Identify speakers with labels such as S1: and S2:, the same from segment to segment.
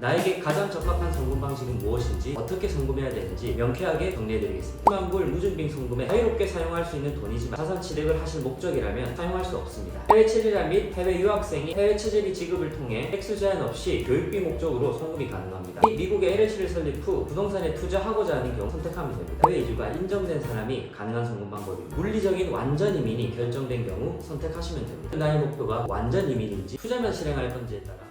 S1: 나에게 가장 적합한 송금 방식은 무엇인지 어떻게 송금해야 되는지 명쾌하게 정리해드리겠습니다. 10만 불 무증빙 송금에 자유롭게 사용할 수 있는 돈이지만 자산 취득을 하실 목적이라면 사용할 수 없습니다. 해외 체류자 및 해외 유학생이 해외 체제비 지급을 통해 액수 제한 없이 교육비 목적으로 송금이 가능합니다. 이 미국에 LLC를 설립 후 부동산에 투자하고자 하는 경우 선택하면 됩니다. 해외 이주가 인정된 사람이 가능한 송금 방법입니다. 물리적인 완전 이민이 결정된 경우 선택하시면 됩니다. 나의 목표가 완전 이민인지 투자만 실행할 건지에 따라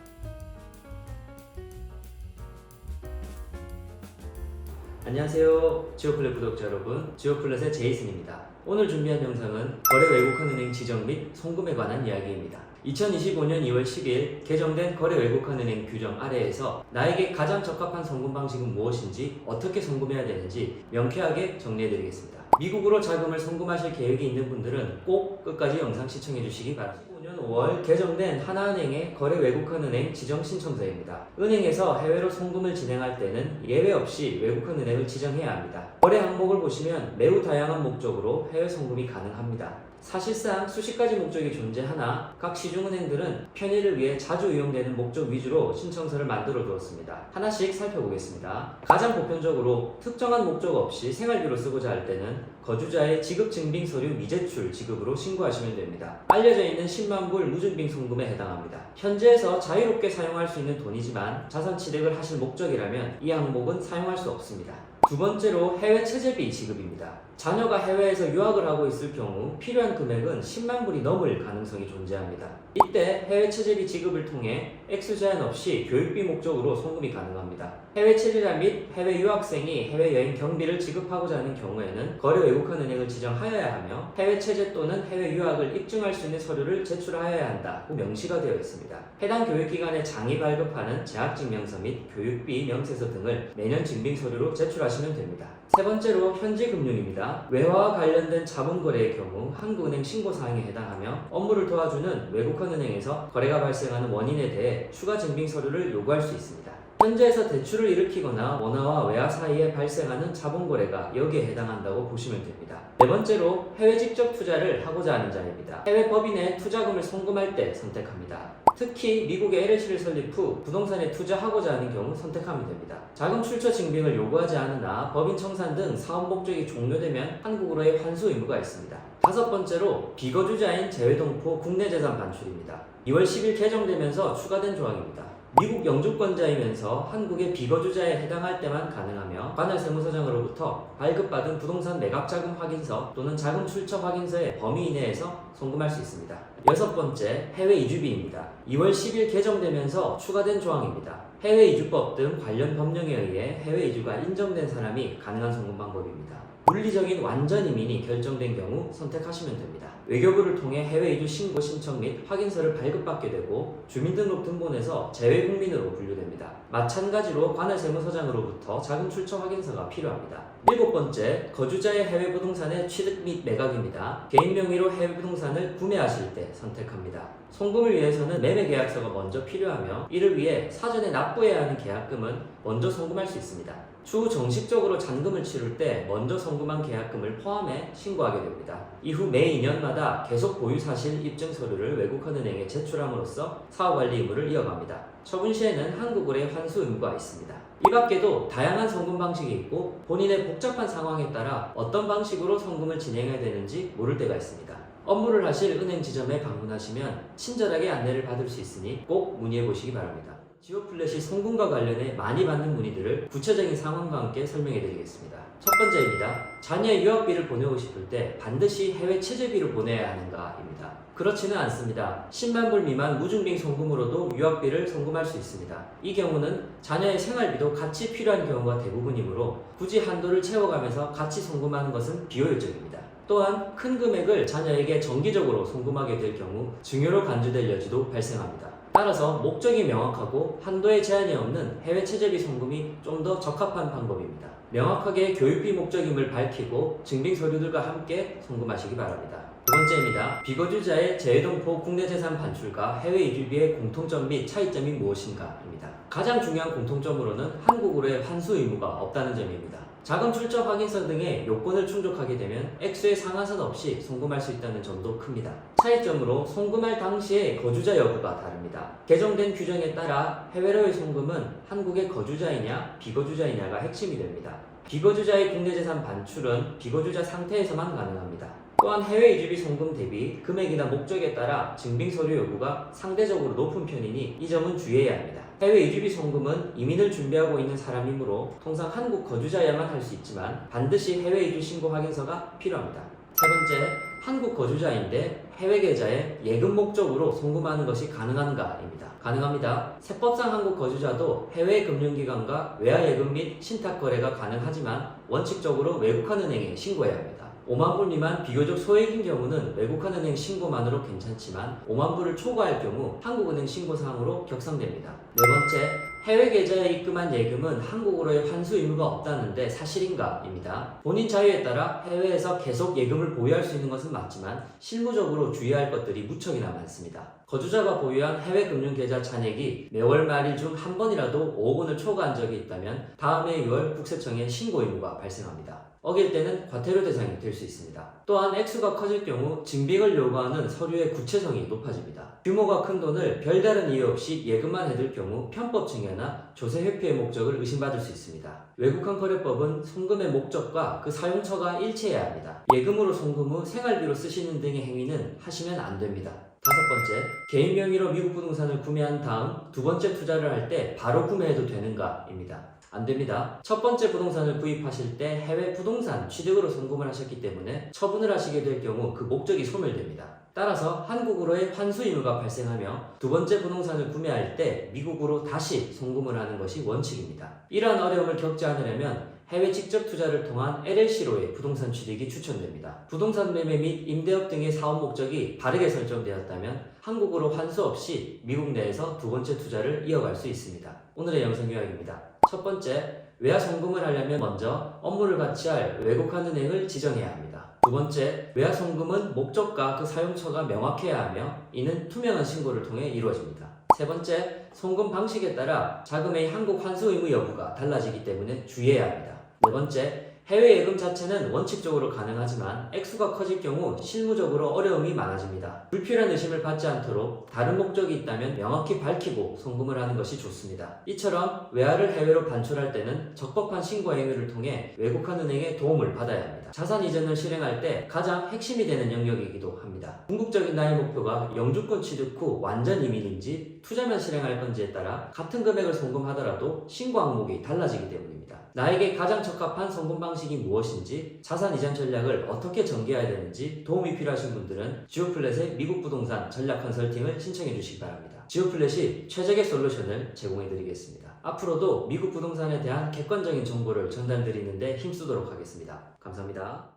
S1: 안녕하세요. 지오플랫 구독자 여러분, 지오플랫의 제이슨입니다. 오늘 준비한 영상은 거래 외국환 은행 지정 및 송금에 관한 이야기입니다. 2025년 2월 10일 개정된 거래 외국환 은행 규정 아래에서 나에게 가장 적합한 송금 방식은 무엇인지 어떻게 송금해야 되는지 명쾌하게 정리해드리겠습니다. 미국으로 자금을 송금하실 계획이 있는 분들은 꼭 끝까지 영상 시청해 주시기 바랍니다. 2015년 5월 개정된 하나은행의 거래 외국환 은행 지정 신청서입니다. 은행에서 해외로 송금을 진행할 때는 예외 없이 외국환 은행을 지정해야 합니다. 거래 항목을 보시면 매우 다양한 목적으로 해외 송금이 가능합니다. 사실상 수십 가지 목적이 존재하나 각 시중은행들은 편의를 위해 자주 이용되는 목적 위주로 신청서를 만들어 두었습니다. 하나씩 살펴보겠습니다. 가장 보편적으로 특정한 목적 없이 생활비로 쓰고자 할 때는 거주자의 지급 증빙 서류 미제출 지급으로 신고하시면 됩니다. 알려져 있는 10만 불 무증빙 송금에 해당합니다. 현지에서 자유롭게 사용할 수 있는 돈이지만 자산 취득을 하실 목적이라면 이 항목은 사용할 수 없습니다. 두 번째로 해외 체제비 지급입니다. 자녀가 해외에서 유학을 하고 있을 경우 필요한 금액은 10만 불이 넘을 가능성이 존재합니다. 이때 해외 체제비 지급을 통해 액수 제한 없이 교육비 목적으로 송금이 가능합니다. 해외 체류자 및 해외 유학생이 해외 여행 경비를 지급하고자 하는 경우에는 거래 외국환 은행을 지정하여야 하며 해외 체제 또는 해외 유학을 입증할 수 있는 서류를 제출하여야 한다고 명시가 되어 있습니다. 해당 교육기관에 장이 발급하는 재학증명서 및 교육비 명세서 등을 매년 증빙 서류로 제출하시면 됩니다. 세 번째로 현지 금융입니다. 외화와 관련된 자본 거래의 경우 한국은행 신고 사항에 해당하며 업무를 도와주는 외국환 은행에서 거래가 발생하는 원인에 대해 추가 증빙 서류를 요구할 수 있습니다. 현지에서 대출을 일으키거나 원화와 외화 사이에 발생하는 자본 거래가 여기에 해당한다고 보시면 됩니다. 네 번째로 해외 직접 투자를 하고자 하는 자입니다. 해외 법인에 투자금을 송금할 때 선택합니다. 특히 미국의 LLC를 설립 후 부동산에 투자하고자 하는 경우 선택하면 됩니다. 자금 출처 증빙을 요구하지 않으나 법인 청산 등 사업 목적이 종료되면 한국으로의 환수 의무가 있습니다. 다섯 번째로 비거주자인 재외동포 국내 재산 반출입니다. 2월 10일 개정되면서 추가된 조항입니다. 미국 영주권자이면서 한국의 비거주자에 해당할 때만 가능하며 관할 세무서장으로부터 발급받은 부동산 매각 자금 확인서 또는 자금 출처 확인서의 범위 이내에서 송금할 수 있습니다. 여섯 번째, 해외 이주비입니다. 2월 10일 개정되면서 추가된 조항입니다. 해외 이주법 등 관련 법령에 의해 해외 이주가 인정된 사람이 가능한 송금 방법입니다. 물리적인 완전 이민이 결정된 경우 선택하시면 됩니다. 외교부를 통해 해외 이주 신고 신청 및 확인서를 발급받게 되고 주민등록 등본에서 재외 국민으로 분류됩니다. 마찬가지로 관할 세무서장으로부터 자금 출처 확인서가 필요합니다. 일곱 번째, 거주자의 해외 부동산의 취득 및 매각입니다. 개인 명의로 해외 부동산을 구매하실 때 선택합니다. 송금을 위해서는 매매 계약서가 먼저 필요하며 이를 위해 사전에 납부해야 하는 계약금은 먼저 송금할 수 있습니다. 추후 정식적으로 잔금을 치를 때 먼저 송금한 계약금을 포함해 신고하게 됩니다. 이후 매 2년마다 계속 보유 사실 입증 서류를 외국은행에 제출함으로써 사업 관리 의무를 이어갑니다. 처분 시에는 한국은행 환수 의무가 있습니다. 이 밖에도 다양한 송금 방식이 있고 본인의 복잡한 상황에 따라 어떤 방식으로 송금을 진행해야 되는지 모를 때가 있습니다. 업무를 하실 은행 지점에 방문하시면 친절하게 안내를 받을 수 있으니 꼭 문의해 보시기 바랍니다. 지오플랫이 송금과 관련해 많이 받는 문의들을 구체적인 상황과 함께 설명해 드리겠습니다. 첫 번째입니다. 자녀의 유학비를 보내고 싶을 때 반드시 해외 체제비를 보내야 하는가입니다. 그렇지는 않습니다. 10만 불 미만 무증빙 송금으로도 유학비를 송금할 수 있습니다. 이 경우는 자녀의 생활비도 같이 필요한 경우가 대부분이므로 굳이 한도를 채워가면서 같이 송금하는 것은 비효율적입니다. 또한 큰 금액을 자녀에게 정기적으로 송금하게 될 경우 증여로 간주될 여지도 발생합니다. 따라서 목적이 명확하고 한도에 제한이 없는 해외 체제비 송금이 좀 더 적합한 방법입니다. 명확하게 교육비 목적임을 밝히고 증빙 서류들과 함께 송금하시기 바랍니다. 두 번째입니다. 비거주자의 재외동포 국내 재산 반출과 해외 이주비의 공통점 및 차이점이 무엇인가 입니다. 가장 중요한 공통점으로는 한국으로의 환수 의무가 없다는 점입니다. 자금 출처 확인서 등의 요건을 충족하게 되면 액수의 상한선 없이 송금할 수 있다는 점도 큽니다. 차이점으로 송금할 당시의 거주자 여부가 다릅니다. 개정된 규정에 따라 해외로의 송금은 한국의 거주자이냐 비거주자이냐가 핵심이 됩니다. 비거주자의 국내 재산 반출은 비거주자 상태에서만 가능합니다. 또한 해외 이주비 송금 대비 금액이나 목적에 따라 증빙 서류 요구가 상대적으로 높은 편이니 이 점은 주의해야 합니다. 해외 이주비 송금은 이민을 준비하고 있는 사람이므로 통상 한국 거주자야만 할 수 있지만 반드시 해외 이주 신고 확인서가 필요합니다. 세 번째, 한국 거주자인데 해외 계좌에 예금 목적으로 송금하는 것이 가능한가입니다. 가능합니다. 세법상 한국 거주자도 해외 금융기관과 외화 예금 및 신탁 거래가 가능하지만 원칙적으로 외국한 은행에 신고해야 합니다. 5만 불 미만 비교적 소액인 경우는 외국한 은행 신고만으로 괜찮지만 5만 불을 초과할 경우 한국은행 신고사항으로 격상됩니다. 네 번째, 해외 계좌에 입금한 예금은 한국으로의 환수 의무가 없다는데 사실인가입니다. 본인 자유에 따라 해외에서 계속 예금을 보유할 수 있는 것은 맞지만 실무적으로 주의할 것들이 무척이나 많습니다. 거주자가 보유한 해외 금융 계좌 잔액이 매월 말일 중 한 번이라도 5억 원을 초과한 적이 있다면 다음해 6월 국세청에 신고 의무가 발생합니다. 어길 때는 과태료 대상이 될 수 있습니다. 또한 액수가 커질 경우 증빙을 요구하는 서류의 구체성이 높아집니다. 규모가 큰 돈을 별다른 이유 없이 예금만 해둘 경우 편법 증여나 조세 회피의 목적을 의심받을 수 있습니다. 외국한 거래법은 송금의 목적과 그 사용처가 일치해야 합니다. 예금으로 송금 후 생활비로 쓰시는 등의 행위는 하시면 안 됩니다. 다섯 번째, 개인 명의로 미국 부동산을 구매한 다음 두 번째 투자를 할 때 바로 구매해도 되는가입니다. 안 됩니다. 첫 번째 부동산을 구입하실 때 해외 부동산 취득으로 송금을 하셨기 때문에 처분을 하시게 될 경우 그 목적이 소멸됩니다. 따라서 한국으로의 환수 의무가 발생하며 두 번째 부동산을 구매할 때 미국으로 다시 송금을 하는 것이 원칙입니다. 이러한 어려움을 겪지 않으려면 해외 직접 투자를 통한 LLC로의 부동산 취득이 추천됩니다. 부동산 매매 및 임대업 등의 사업 목적이 바르게 설정되었다면 한국으로 환수 없이 미국 내에서 두 번째 투자를 이어갈 수 있습니다. 오늘의 영상 요약입니다. 첫 번째, 외화 송금을 하려면 먼저 업무를 같이 할 외국한 은행을 지정해야 합니다. 두 번째, 외화 송금은 목적과 그 사용처가 명확해야 하며 이는 투명한 신고를 통해 이루어집니다. 세 번째, 송금 방식에 따라 자금의 한국 환수 의무 여부가 달라지기 때문에 주의해야 합니다. 네 번째, 해외 예금 자체는 원칙적으로 가능하지만 액수가 커질 경우 실무적으로 어려움이 많아집니다. 불필요한 의심을 받지 않도록 다른 목적이 있다면 명확히 밝히고 송금을 하는 것이 좋습니다. 이처럼 외화를 해외로 반출할 때는 적법한 신고 행위를 통해 외국한 은행의 도움을 받아야 합니다. 자산 이전을 실행할 때 가장 핵심이 되는 영역이기도 합니다. 궁극적인 나의 목표가 영주권 취득 후 완전 이민인지 투자만 실행할 건지에 따라 같은 금액을 송금하더라도 신고 항목이 달라지기 때문입니다. 나에게 가장 적합한 송금 방식이 무엇인지 자산 이전 전략을 어떻게 전개해야 되는지 도움이 필요하신 분들은 지오플랫의 미국 부동산 전략 컨설팅을 신청해 주시기 바랍니다. 지오플랫이 최적의 솔루션을 제공해 드리겠습니다. 앞으로도 미국 부동산에 대한 객관적인 정보를 전달드리는데 힘쓰도록 하겠습니다. 감사합니다.